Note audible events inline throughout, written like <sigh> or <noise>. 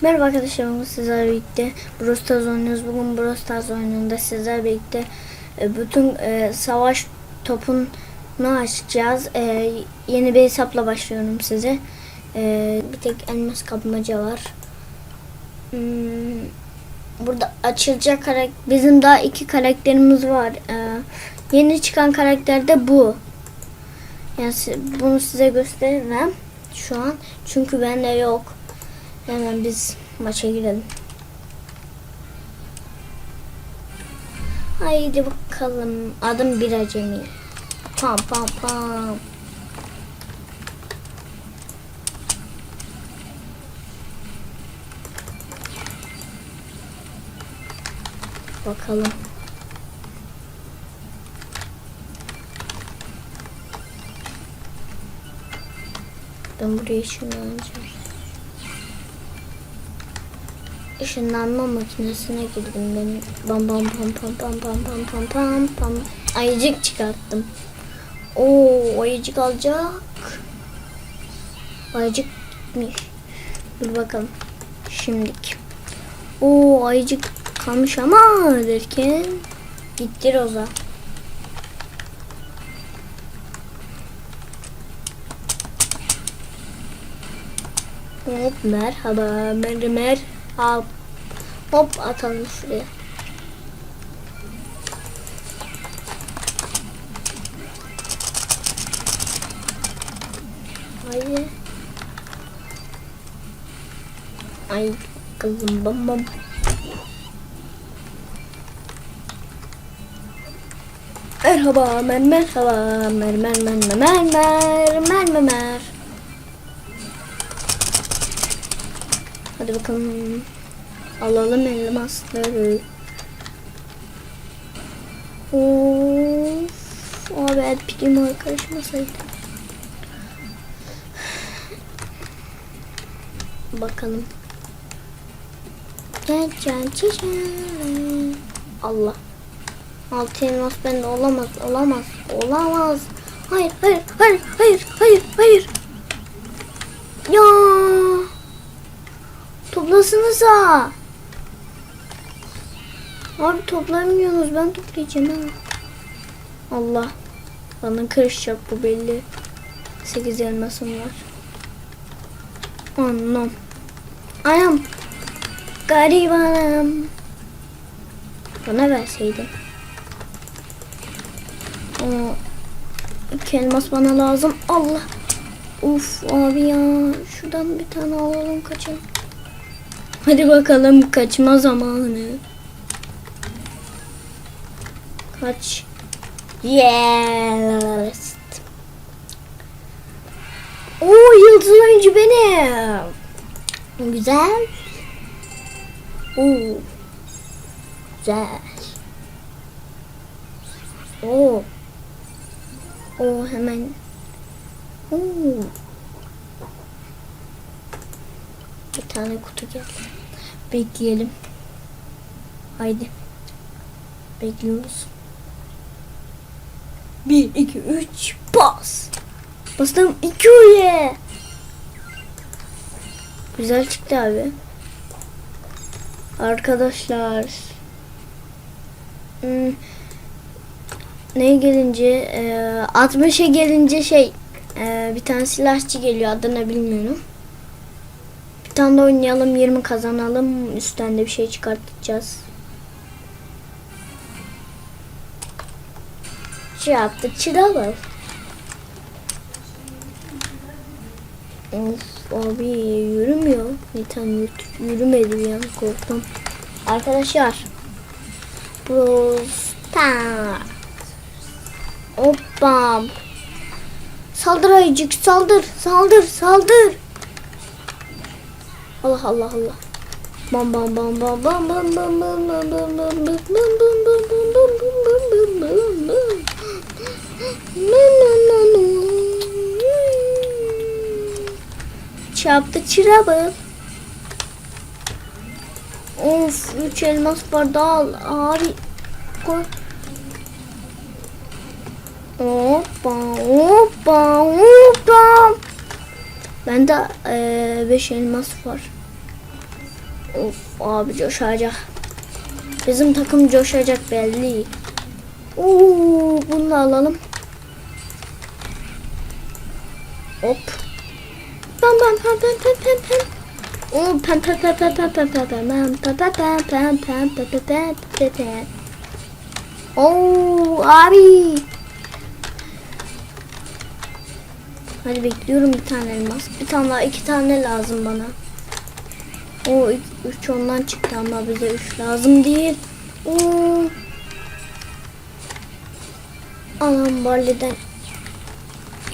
Merhaba arkadaşlar, bugün sizlerle birlikte Brawl Stars oynuyoruz. Bugün Brawl Stars oyununda sizlerle birlikte e, bütün e, savaş topunu açacağız. E, yeni bir hesapla başlıyorum size. E, bir tek elmas kapmaca var. Hmm, burada açılacak karakter, bizim daha iki karakterimiz var. E, yeni çıkan karakter de bu. Yani bunu size gösteremem şu an. Çünkü bende yok. Hemen biz maça girelim. Haydi bakalım. Adım bir acemi. Pam pam pam. Bakalım. Ben buraya ışınlanacağım. Işınlanma makinesine girdim ben. Bam bam pam pam pam pam pam pam pam pam. Ayıcık çıkarttım. Oo ayıcık alacak. Ayıcık gitmiş. Dur bakalım. Şimdilik. Oo ayıcık kalmış ama derken gitti Roza. Hop merhaba mer mer hop hop atalım şuraya. Haydi. Ay kızım bam bam. Merhaba mer merhaba mer mer mer mer mer mer mer mer Hadi bakalım. Alalım elmasları. Of. Abi el pilim karışmasaydı. Bakalım. Allah. Altı elmas bende olamaz, olamaz, olamaz. Hayır, hayır, hayır, hayır, hayır, hayır. Ya. Toplasanıza. Abi toplamıyorsunuz. Ben toplayacağım ha. Allah. Bana karışacak bu belli. 8 elmasım var. Anlam. Ayam. Garibanım. Bana verseydin. Aa, iki elmas bana lazım. Allah. Uf abi ya. Şuradan bir tane alalım kaçalım. Hadi bakalım kaçma zamanı. Kaç. Yes. Oo yıldız oyuncu benim. Güzel. Oo. Güzel. Oo. Oo hemen. Oo. Bir tane kutu geldi. Bekleyelim. Haydi. Bekliyoruz. Bir, iki, üç, bas. Bastım iki uye. Güzel çıktı abi. Arkadaşlar. Hmm. Neye gelince e, 60'a gelince şey e, bir tane silahçı geliyor adını bilmiyorum. Tane de oynayalım 20 kazanalım üstten de bir şey çıkartacağız. Şey yaptı çıralı. Of abi yürümüyor. Yürü- yürümedi an korktum. Arkadaşlar. Brawl Stars. Hoppa. Saldır ayıcık saldır saldır saldır. Allah Allah Allah. Bam bam bam bam bam bam bam bam bam bam bam bam bam bam bam bam bam bam bam bam. Na. Çarptı çırabı. Of üç elmas var dal abi. Koy. Hoppa hoppa hoppa. Bende 5 elmas var. Of abi coşacak. Bizim takım coşacak belli. Oo, bunu da alalım. Hop. Pam pam pam pam pam pam pam. Oo pam pam pam pam pam pam pam pam pam pam pam pam pam pam pam pam pam pam. Oo abi. Hadi bekliyorum bir tane elmas. Bir tane daha iki tane lazım bana. O üç ondan çıktı ama bize üç lazım değil. Oo. Alan Barley'den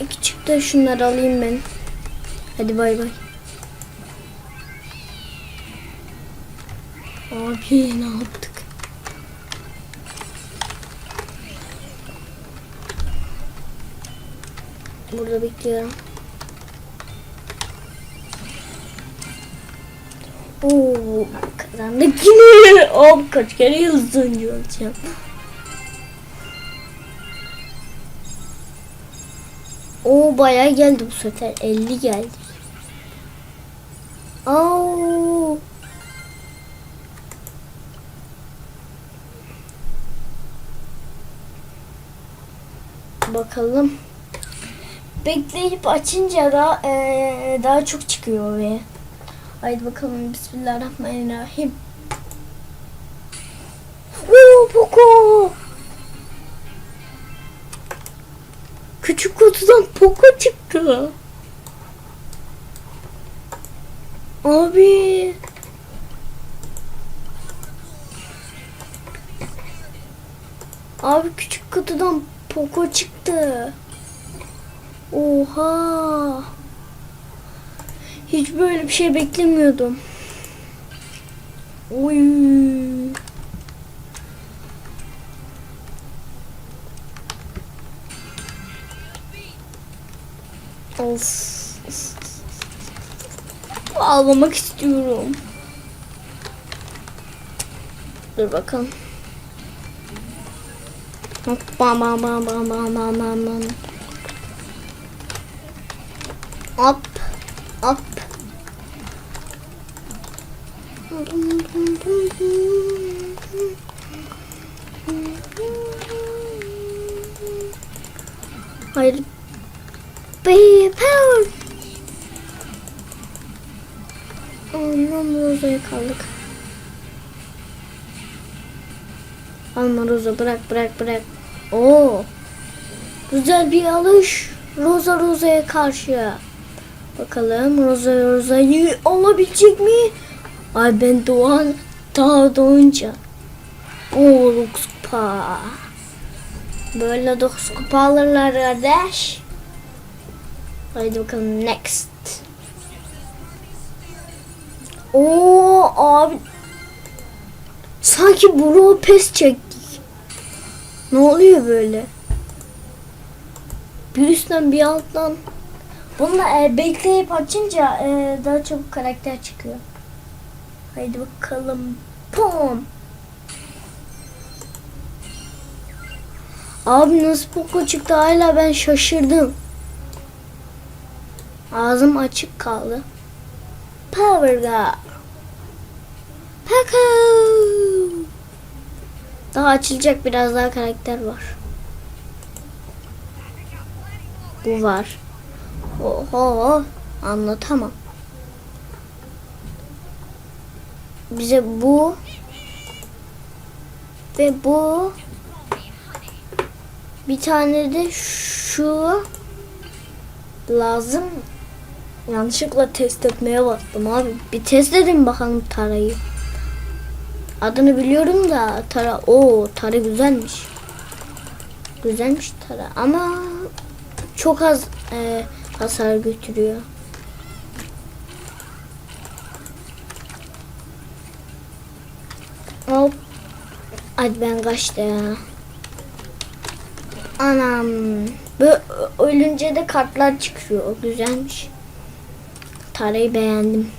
iki çıktı. Şunları alayım ben. Hadi bay bay. Abi ne yaptık? Burada bekliyorum. Oo, kazandık. <laughs> Abi kaç kere yıldızın göreceğim. O bayağı geldi bu sefer. 50 geldi. Oo. Bakalım. Bekleyip açınca da eee, daha çok çıkıyor ve Haydi bakalım Bismillahirrahmanirrahim. Oo Poco. Küçük kutudan Poco çıktı. Abi. Abi küçük kutudan Poco çıktı. Oha. Hiç böyle bir şey beklemiyordum. Oy. Of. Ağlamak istiyorum. Dur bakalım. Bam bam bam bam bam bam bam. Hop. Hayır. Be power. Anam Roza'ya kaldık. Alma Roza bırak bırak bırak. Oo. Güzel bir alış. Roza Roza'ya karşı. Bakalım Roza Roza'yı alabilecek mi? Ay ben doğan daha doğunca. Oo 9 kupa. Böyle 9 kupa alırlar kardeş. Haydi bakalım next. Oo abi. Sanki Bro pes çektik. Ne oluyor böyle? Bir üstten bir alttan. Bununla e, bekleyip açınca e, daha çabuk karakter çıkıyor. Haydi bakalım. Pom. Abi nasıl Poco çıktı hala ben şaşırdım. Ağzım açık kaldı. Power Girl. Poco. Daha açılacak biraz daha karakter var. Bu var. Oho anlatamam. Bize bu ve bu bir tane de şu lazım. Yanlışlıkla test etmeye bastım abi. Bir test edin bakalım tarayı. Adını biliyorum da tara o tara güzelmiş. Güzelmiş tara ama çok az e, hasar götürüyor. Hop. Hadi ben kaçtı ya. Anam. Bu ölünce de kartlar çıkıyor. O güzelmiş. Tarayı beğendim.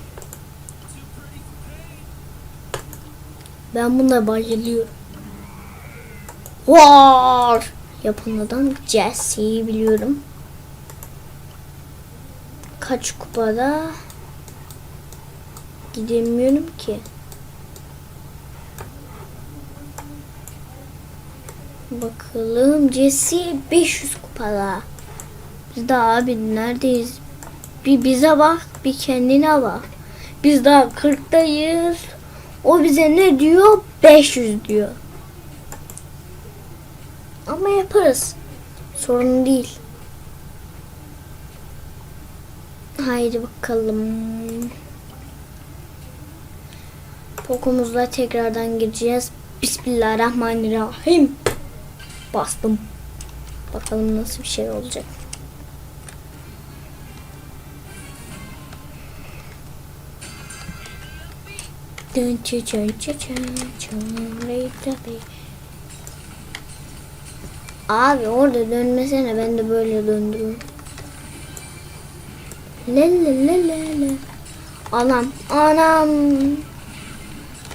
Ben buna bayılıyorum. War. Yapımından Jesse'yi biliyorum. Kaç kupada gidemiyorum ki. Bakalım Jesse 500 kupada. Biz daha abi neredeyiz? Bir bize bak, bir kendine bak. Biz daha 40'tayız. O bize ne diyor? 500 diyor. Ama yaparız. Sorun değil. Haydi bakalım. Pokumuzla tekrardan gireceğiz. Bismillahirrahmanirrahim. Bastım. Bakalım nasıl bir şey olacak. Abi orada dönmesene ben de böyle döndürürüm. Le le le. Anam anam.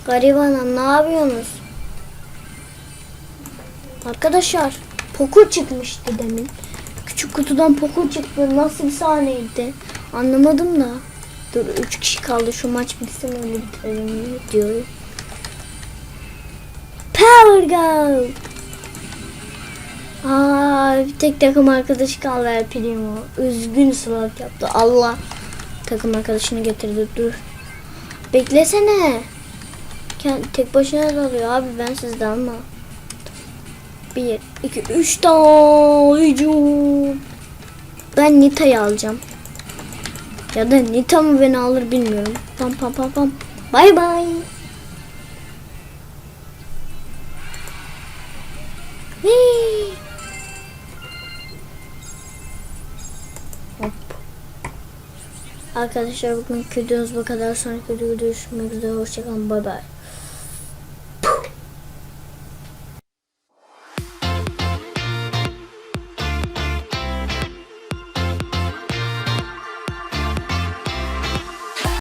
Garibanım ne yapıyorsunuz? Arkadaşlar pokur çıkmıştı demin. Küçük kutudan pokur çıktı. Nasıl bir sahneydi? Anlamadım da. Dur 3 kişi kaldı şu maç bitsin öyle bitirelim diyorum. Power go! Aa, bir tek takım arkadaşı kaldı El Primo. Üzgün surat yaptı. Allah takım arkadaşını getirdi. Dur. Beklesene. Tek başına dalıyor abi ben sizde ama. Bir, iki, üç tane. Ben Nita'yı alacağım. Ya da Nita mı beni alır bilmiyorum. Pam pam pam pam. Bay bay. Hii. Arkadaşlar bugün videomuz bu kadar. Sonraki videoda görüşmek üzere. Hoşçakalın. Bay bay.